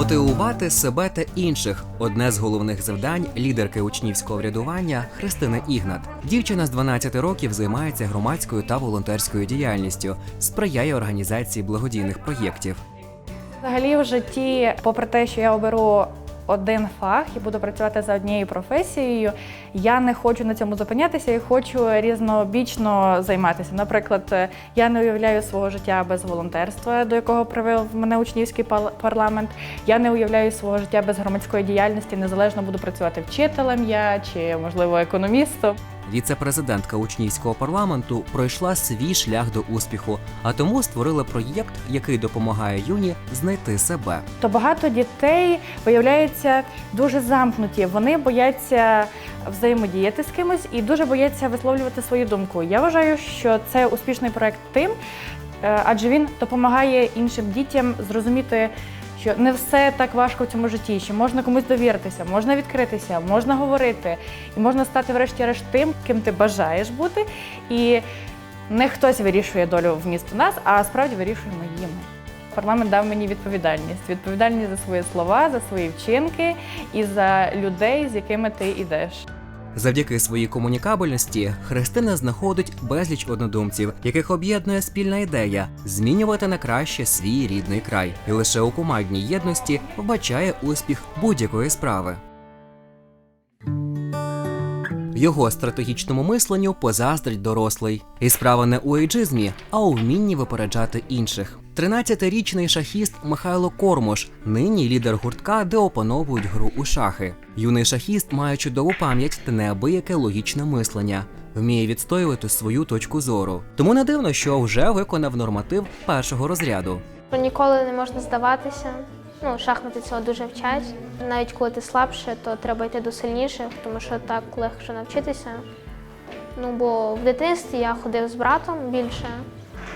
Врятувати себе та інших одне з головних завдань лідерки учнівського врядування Христини Ігнат. Дівчина з 12 років займається громадською та волонтерською діяльністю, сприяє організації благодійних проєктів. Взагалі в житті, попри те, що я оберу один фах і буду працювати за однією професією, я не хочу на цьому зупинятися і хочу різнобічно займатися. Наприклад, я не уявляю свого життя без волонтерства, до якого привів мене учнівський парламент. Я не уявляю свого життя без громадської діяльності, незалежно буду працювати вчителем я чи, можливо, економістом. Віце-президентка учнівського парламенту пройшла свій шлях до успіху, а тому створила проєкт, який допомагає юні знайти себе. то багато дітей виявляються дуже замкнуті. Вони бояться взаємодіяти з кимось і дуже бояться висловлювати свою думку. Я вважаю, що це успішний проект тим, е, адже він допомагає іншим дітям зрозуміти. Що не все так важко в цьому житті, що можна комусь довіритися, можна відкритися, можна говорити, і можна стати, врешті-решт, тим, ким ти бажаєш бути. І не хтось вирішує долю вмісту нас, а справді вирішуємо її ми. Парламент дав мені відповідальність. Відповідальність за свої слова, за свої вчинки і за людей, з якими ти йдеш. Завдяки своїй комунікабельності Христина знаходить безліч однодумців, яких об'єднує спільна ідея змінювати на краще свій рідний край, і лише у командній єдності вбачає успіх будь-якої справи. Його стратегічному мисленню позаздрить дорослий. І справа не у ейджизмі, а у вмінні випереджати інших. 13-річний шахіст Михайло Кормош, нині лідер гуртка, де опановують гру у шахи. Юний шахіст має чудову пам'ять та неабияке логічне мислення. Вміє відстоювати свою точку зору. Тому не дивно, що вже виконав норматив першого розряду. Ніколи не можна здаватися. Ну, шахмати цього дуже вчать. Навіть коли ти слабше, то треба йти до сильніших, тому що так легше навчитися. Ну, бо в дитинстві я ходив з братом більше,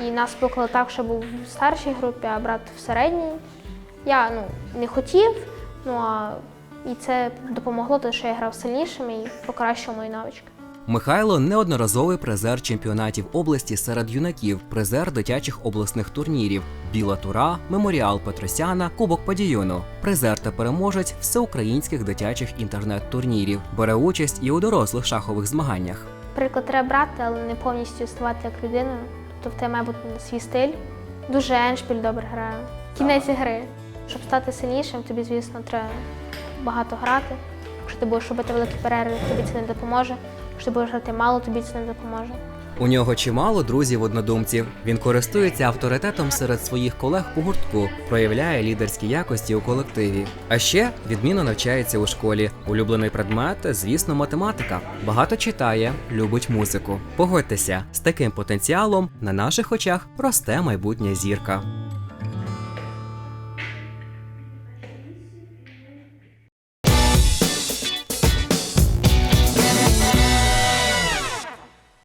і нас поклали так, що був в старшій групі, а брат в середній. Я ну, не хотів, ну а і це допомогло, тому що я грав сильнішим і покращив мої навички. Михайло неодноразовий призер чемпіонатів області серед юнаків, призер дитячих обласних турнірів, Біла Тура, Меморіал Петросяна, Кубок Падіюну, призер та переможець всеукраїнських дитячих інтернет-турнірів. Бере участь і у дорослих шахових змаганнях. Приклад треба брати, але не повністю ставати як людина. Тобто в тебе має бути свій стиль. Дуже еншпіль добре грає. Кінець гри. Щоб стати сильнішим, тобі, звісно, треба багато грати. Якщо ти будеш робити великі перерви, тобі це не допоможе. Якщо ти будеш грати мало, тобі це не допоможе. У нього чимало друзів-однодумців. Він користується авторитетом серед своїх колег по гуртку, проявляє лідерські якості у колективі. А ще відмінно навчається у школі. Улюблений предмет, звісно, математика. Багато читає, любить музику. Погодьтеся, з таким потенціалом на наших очах росте майбутня зірка.